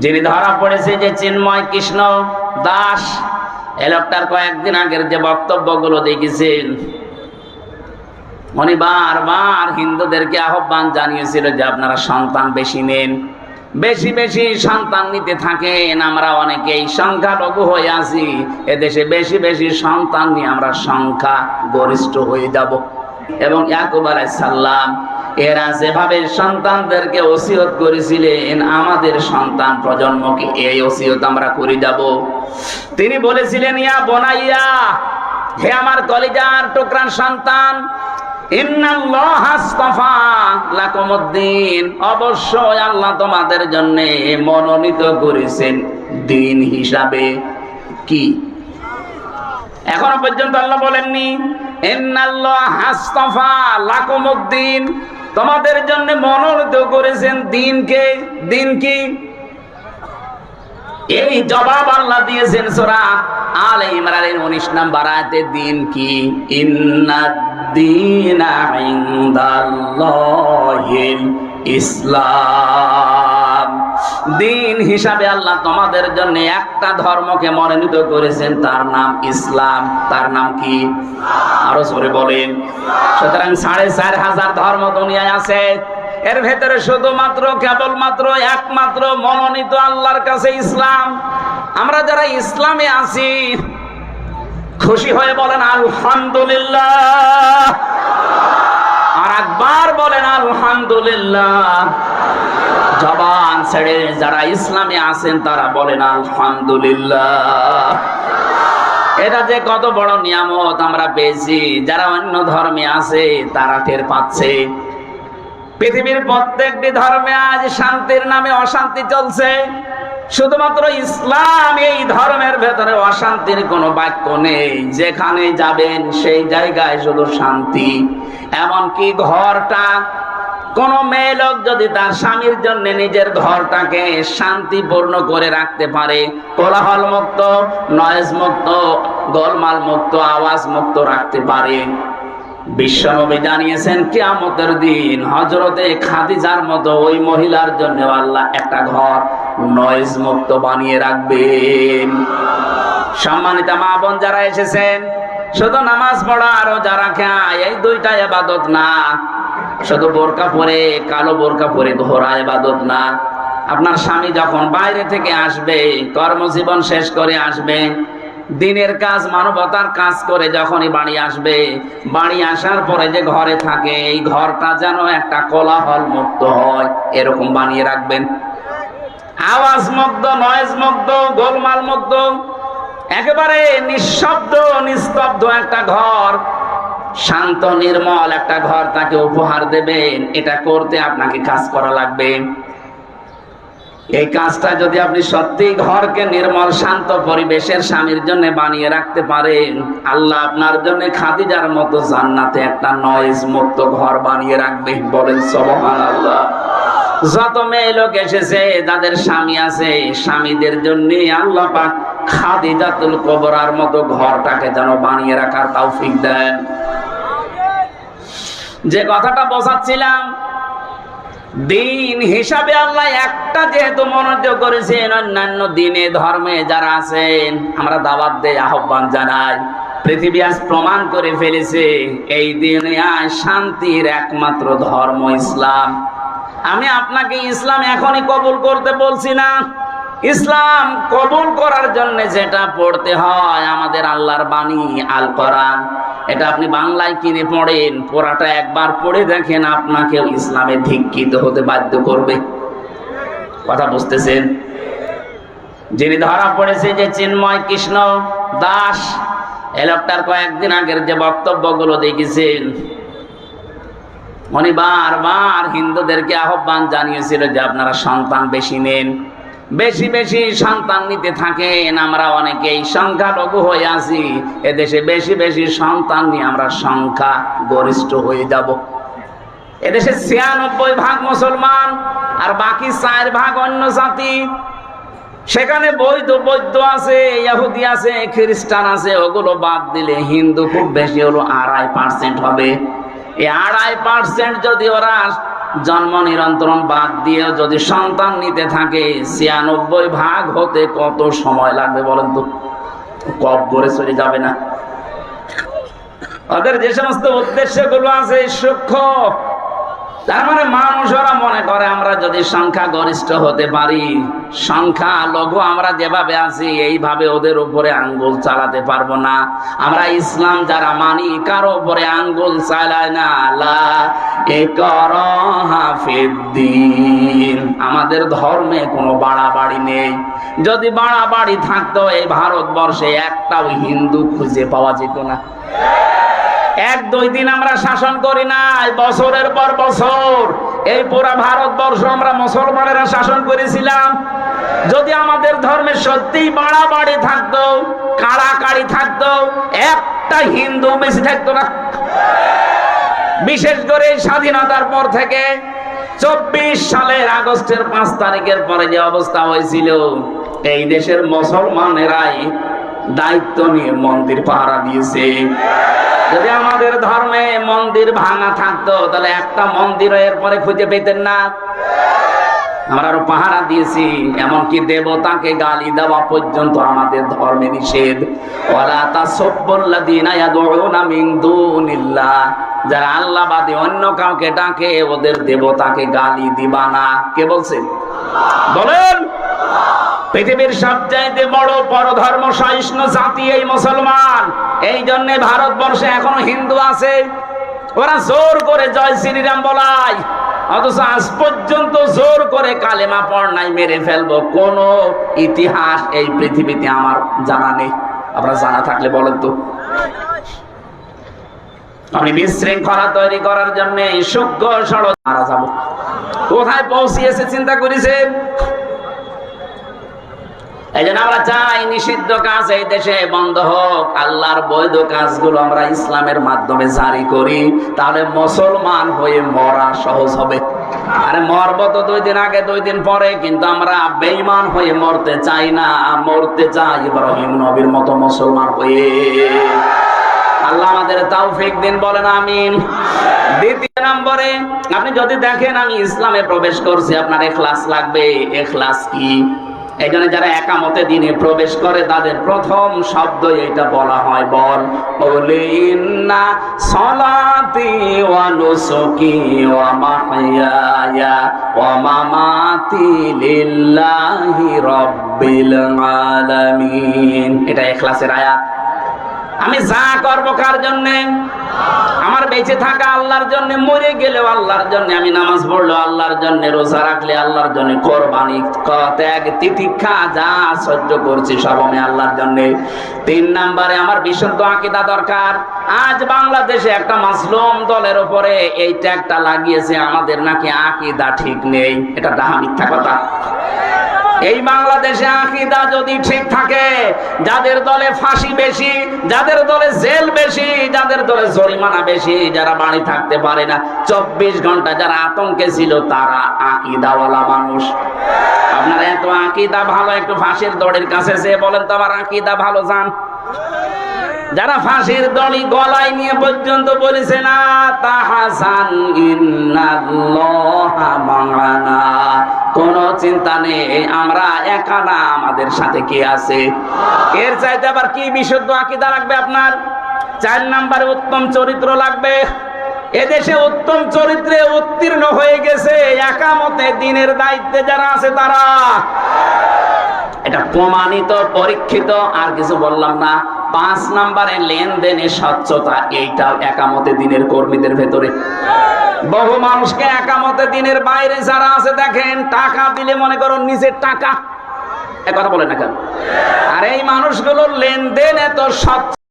যিনি ধরা পড়েছে যে চিন্ময় কৃষ্ণ দাস, এ লোকটার কয়েকদিন আগের যে বক্তব্যগুলো দেখেছেন, উনি বারবার হিন্দুদেরকে আহ্বান জানিয়েছিল যে আপনারা সন্তান বেশি নেন। বেশি বেশি সন্তান নিতে থাকেন, আমরা অনেকেই সংখ্যালঘু হয়ে আছি, এদেশে বেশি বেশি সন্তান নিয়ে আমরা সংখ্যা গরিষ্ঠ হয়ে যাব। এবং ইয়াকুব আলাইসাল্লাম এরা যেভাবে সন্তানদেরকে ওসিয়ত করেছিলেন, আমাদের সন্তান প্রজন্মকে এই ওসিয়ত আমরা করে যাব। তিনি বলেছিলেন, ইয়া বনাইয়া, হে আমার কলিজার টুকরান সন্তান অবশ্যই আল্লাহ তোমাদের জন্য মনোনীত করেছেন দিন হিসাবে। কি? এখনও পর্যন্ত আল্লাহ বলেননি লাকুমুদ্দিন। তোমাদের জন্য মনোনীত করেছেন দিনকে দিন কি? এই জবাব আল্লাহ দিয়েছেন সোরা আল ইমরানের উনিশ নাম্বার আয়াতে, দিন কি? ইন্নাদ্দিনা ইনদাল্লাহিল ইসলাম দিন হিসাবে আল্লাহ তোমাদের জন্য একটা ধর্মকে মনোনীত করেছেন, তার নাম ইসলাম। তার নাম কি? আরও জোরে বলেন। সুতরাং সাড়ে চার হাজার ধর্ম দুনিয়ায় আছে। এর ভেতরে শুধুমাত্র, কেবলমাত্র একমাত্র মনোনীত আল্লাহর কাছে ইসলাম। আমরা যারা ইসলামে আছি, খুশি হয়ে বলেন, আলহামদুলিল্লাহ। আর একবার বলেন, আলহামদুলিল্লাহ। জবান ছেড়ে যারা ইসলামে আছেন তারা বলেন, আলহামদুলিল্লাহ। এটা যে কত বড় নিয়ামত আমরা পেয়েছি। যারা অন্য ধর্মে আছে, তারা টের পাচ্ছে। পৃথিবীর প্রত্যেকটি ধর্মে আজ শান্তির নামে অশান্তি চলছে। শুধুমাত্র ইসলাম এই ধর্মের ভেতরে অশান্তির কোনো বাক্য নেই। যেখানে যাবেন সেই জায়গায় শুধু শান্তি। এমনকি ঘরটা কোন মেয়ে লোক যদি তার স্বামীর জন্য নিজের ঘরটাকে শান্তিপূর্ণ করে রাখতে পারে কোলাহল মুক্ত নয়েজ মুক্ত গোলমাল মুক্ত আওয়াজ মুক্ত রাখতে পারে। বিশ্বনবী জানিয়েছেন, কিয়ামতের দিন হজরতে খাদিজার মতো ওই মহিলার জন্য আল্লাহ একটা ঘর নয়েজ মুক্ত বানিয়ে রাখবেন। সম্মানিত মা বোন যারা এসেছেন, শুধু নামাজ পড়া আরও যারা খায় এই দুইটা এবাদত না শুধু বোরকা পরে, কালো বোরকা পরে ঘোরা এবাদত না। আপনার স্বামী যখন বাইরে থেকে আসবে, কর্মজীবন শেষ করে আসবে, দিনের কাজ, মানবতার কাজ করে যখনই বাড়ি আসবে, বাড়ি আসার পরে যে ঘরে থাকে, এই ঘরটা যেন একটা কোলাহল মুক্ত হয়, এরকম বানিয়ে রাখবেন। আওয়াজ মুক্ত নয়েজ মুক্ত, গোলমাল মুক্ত, একেবারে নিঃশব্দ, নিস্তব্ধ একটা ঘর। শান্ত, নির্মল একটা ঘর তাকে উপহার দেবেন। এটা করতে আপনাকে কাজ করা লাগবে। এই কাজটা যদি আপনি সত্যি ঘরকে নির্মল, শান্ত পরিবেশের স্বামীর জন্য বানিয়ে রাখতে পারেন, আল্লাহ আপনার জন্য খাদিজার মতো জান্নাতে একটা নয়েজ মুক্ত ঘর বানিয়ে রাখবে। বলেন সবহান আল্লাহ যত মেয়ে লোক এসেছে, যাদের স্বামী আছে, স্বামীদের জন্য আল্লাহ পাক খাদিজাতুল কবরার মতো ঘরটাকে যেন বানিয়ে রাখার তৌফিক দেন। যে কথাটা বোঝাচ্ছিলাম, দিন হিসাবে আল্লাহ একটা যেহেতু মনোযোগ করেছেন, অন্যান্য দিনে ধর্মে যারা আছেন, আমরা দাবাত দেয় আহ্বান জানাই। পৃথিবী আজ প্রমাণ করে ফেলেছে, এই দিনে আজ শান্তির একমাত্র ধর্ম ইসলাম। আমি আপনাকে ইসলাম এখনই কবুল করতে বলছি না। ইসলাম কবুল করার জন্য যেটা পড়তে হয় আমাদের আল্লাহর বাণী, আল কোরআন। এটা আপনি বাংলায় কিনে পড়েন, পড়াটা একবার পড়ে দেখেন আপনাকে ইসলামে ধিক্ষিত হতে বাধ্য করবে। কথা বুঝতেছেন? যিনি ধরা পড়েছে যে চিন্ময় কৃষ্ণ দাস, এ কয়েকদিন আগের যে বক্তব্যগুলো দেখেছেন, উনি বারবার হিন্দুদেরকে আহ্বান জানিয়েছিল যে আপনারা সন্তান বেশি নেন। বেশি বেশি সন্তান নিতে থাকেন। আমরা অনেকেই সংখ্যালঘু হয়ে আছি। এদেশে বেশি বেশি সন্তান নিয়ে আমরা সংখ্যা গরিষ্ঠ হয়ে যাব। এদেশে ছিয়ানব্বই ভাগ মুসলমান আর বাকি চার ভাগ অন্য জাতি। সেখানে বৈধ বৈধ আছে, ইহুদি আছে, খ্রিস্টান আছে, ওগুলো বাদ দিলে হিন্দু খুব বেশি হলো আড়াই পার্সেন্ট হবে। এই আড়াই পার্সেন্ট যদি ওরা জন্ম নিরন্তরণ বাদ দিয়ে যদি সন্তান নিতে থাকে, ছিয়ানব্বই ভাগ হতে কত সময় লাগবে বলেন তো? কব্বরে চলে যাবে না। ওদের যে সমস্ত উদ্দেশ্যগুলো আছে, সূক্ষ্ম তার মানে মানুষ ওরা মনে করে আমরা যদি সংখ্যা গরিষ্ঠ হতে পারি, সংখ্যা লঘু আমরা যেভাবে আছি, এইভাবে ওদের উপরে আঙ্গুল চালাতে পারব না। আমরা ইসলাম যারা মানি, কারও উপরে আঙ্গুল চালায় না। হাফিদ্দিন আমাদের ধর্মে কোনো বাড়াবাড়ি নেই। যদি বাড়াবাড়ি থাকতো এই ভারতবর্ষে একটাও হিন্দু খুঁজে পাওয়া যেত না। এক দুই দিন আমরা শাসন করি নাই, বছরের পর বছর। এই পুরা ভারতবর্ষ আমরা মুসলমানেরা শাসন করেছিলাম। যদি আমাদের ধর্মে সত্যিই বাড়াবাড়ি থাকতো, কাড়াকাড়ি থাকতো, একটা হিন্দু বেশি থাকতো না। বিশেষ করে স্বাধীনতার পর থেকে চব্বিশ সালের আগস্টের পাঁচ তারিখের পরে যে অবস্থা হয়েছিল, এই দেশের মুসলমানেরাই দায়িত্ব নিয়ে মন্দির পাহারা দিয়েছে। যদি আমাদের ধর্মে মন্দির ভাঙা থাকতো, তাহলে একটা মন্দির এরপরে খুঁজে পেতেন না। আমরা আরও পাহারা দিয়েছি, এমনকি দেবতাকে গালি দেওয়া পর্যন্ত আমাদের ধর্মে নিষেধ। যারা আল্লাহ বাদে অন্য কাউকে ডাকে, ওদের দেবতাকে গালি দিবা না। কে বলছেন বলেন! পৃথিবীর সবচাইতে বড় পরধর্ম সহিষ্ণু জাতি এই মুসলমান। এই জন্য ভারতবর্ষে এখনও হিন্দু আছে। ওরা জোর করে জয় শ্রীরাম বলায়। অথচ আজ পর্যন্ত জোর করে কালেমা পড়নাই মেরে ফেলব। কোন ইতিহাস এই পৃথিবীতে আমার জানা নেই। আপনার জানা থাকলে বলেন তো। আপনি বিশৃঙ্খলা তৈরি করার জন্য সূক্ষ্ম সড়ক মারা যাব। কোথায় পৌঁছিয়েছে, চিন্তা করেছেন? এই জন্য আমরা চাই নিষিদ্ধ কাজ এই দেশে বন্ধ হোক। আল্লাহর বৈধ কাজগুলো আমরা ইসলামের মাধ্যমে জারি করি। তাহলে মুসলমান হয়ে মরা সহজ হবে। আরে মরব তো দুই দিন আগে, দুই দিন পরে, কিন্তু আমরা হয়ে মরতে চাই না। মরতে চাই ইব্রাহিম নবীর মতো মুসলমান হয়ে। আল্লাহ আমাদের দিন, বলেন দ্বিতীয় নম্বরে, আপনি যদি দেখেন আমি ইসলামে প্রবেশ করছি, আপনার এখলাস লাগবে। এখলাস কি? এই জন্য যারা একামতে দিনে প্রবেশ করে, তাদের প্রথম শব্দ এটা বলা হয়, বল। বলে, ইন্না সলাতি ওয়া নুসুকি ওয়া মাহইয়ায়া এটা ইখলাসের আয়াত। আমি যা করব কার জন্য? আমার বেঁচে থাকা আল্লাহর জন্য, মরে গেলেও আল্লাহর জন্য, আমি নামাজ পড়ল আল্লাহর জন্য, রোজা রাখলে আল্লাহর জন্য, কোরবানি ত্যাগ তিতিক্ষা যা সহ্য করছি সব আমি আল্লাহর জন্য। তিন নাম্বারে, আমার বিশুদ্ধ আকিদা দরকার। আজ বাংলাদেশে একটা মাসলুম দলের উপরে এই ট্যাগটা লাগিয়েছে, আমাদের নাকি আকিদা ঠিক নেই। এটা ডাহা মিথ্যা কথা। এই বাংলাদেশে আকিদা যদি ঠিক থাকে, যাদের দলে ফাঁসি বেশি, যাদের দলে জেল বেশি, যাদের দলে জরিমানা বেশি, যারা বাড়ি থাকতে পারে না, চব্বিশ ঘণ্টা যারা আতঙ্কে ছিল, তারা আকিদাওয়ালা মানুষ। আপনারা এত আকিদা ভালো, একটু ফাঁসির দড়ির কাছে যে বলেন তো আমার আকিদা ভালো যান যারা ফাঁসির দড়ি গলায় নিয়ে পর্যন্ত বলেছে না তাহাসান মা'ানা কোন চিন্তা নেই, আমরা একা না, আমাদের সাথে কে আছে? এর চাইতে আবার কি বিশুদ্ধ আকিদা লাগবে আপনার? চার নাম্বারে উত্তম চরিত্র লাগবে। এদেশে উত্তম চরিত্রে উত্তীর্ণ হয়ে গেছে, একামতে দিনের দায়িত্বে যারা আছে তারা। এটা প্রমাণিত, পরীক্ষিত, আর কিছু বললাম না। পাঁচ নাম্বারে লেনদেনে স্বচ্ছতা এইটাও একামতে দিনের কর্মীদের ভেতরে। বহু মানুষকে একামতে দিনের বাইরে যারা আছে, দেখেন, টাকা দিলে মনে করো নিজের টাকা। কথা বলে না কেন? আর এই মানুষগুলোর লেনদেন এত স্বচ্ছ